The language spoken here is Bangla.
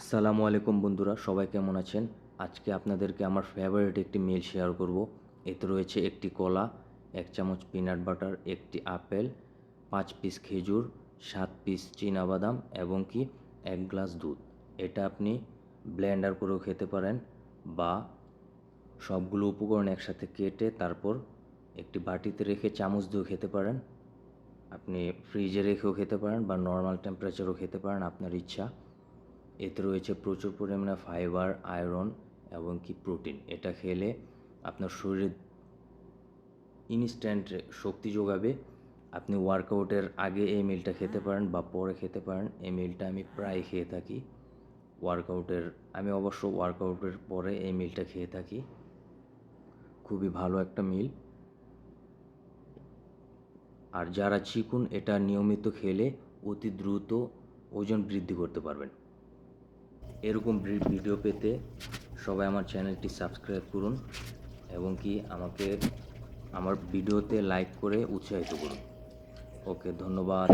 আসসালামু আলাইকুম বন্ধুরা, সবাই কেমন আছেন? আজকে আপনাদেরকে আমার ফেভারিট একটি মিল শেয়ার করব। এতে রয়েছে একটি কলা, এক চামচ পিনাট বাটার একটি আপেল, পাঁচ পিস খেজুর, সাত পিস বাদাম এবং কি এক গ্লাস দুধ। এটা আপনি ব্লেন্ডার করেও খেতে পারেন বা সবগুলো উপকরণ একসাথে কেটে তারপর একটি বাটিতে রেখে চামচ দিয়েও খেতে পারেন। আপনি ফ্রিজে রেখেও খেতে পারেন বা নর্মাল টেম্পারেচারও খেতে পারেন, আপনার ইচ্ছা। এতে রয়েছে প্রচুর পরিমাণে ফাইবার, আয়রন এবং কি প্রোটিন। এটা খেলে আপনার শরীরে ইনস্ট্যান্ট শক্তি যোগাবে। আপনি ওয়ার্কআউটের আগে এই মিলটা খেতে পারেন বা পরে খেতে পারেন। এই মিলটা আমি প্রায় খেয়ে থাকি। ওয়ার্কআউটের আমি অবশ্য ওয়ার্কআউটের পরে এই মিলটা খেয়ে থাকি। খুবই ভালো একটা মিল আর যারা চিকুন, এটা নিয়মিত খেলে অতি দ্রুত ওজন বৃদ্ধি করতে পারবেন। এরকম ভিডিও পেতে সবাই আমার চ্যানেলটি সাবস্ক্রাইব করুন এবং কি আমাকে আমার ভিডিওতে লাইক করে উৎসাহিত করুন। ওকে ধন্যবাদ।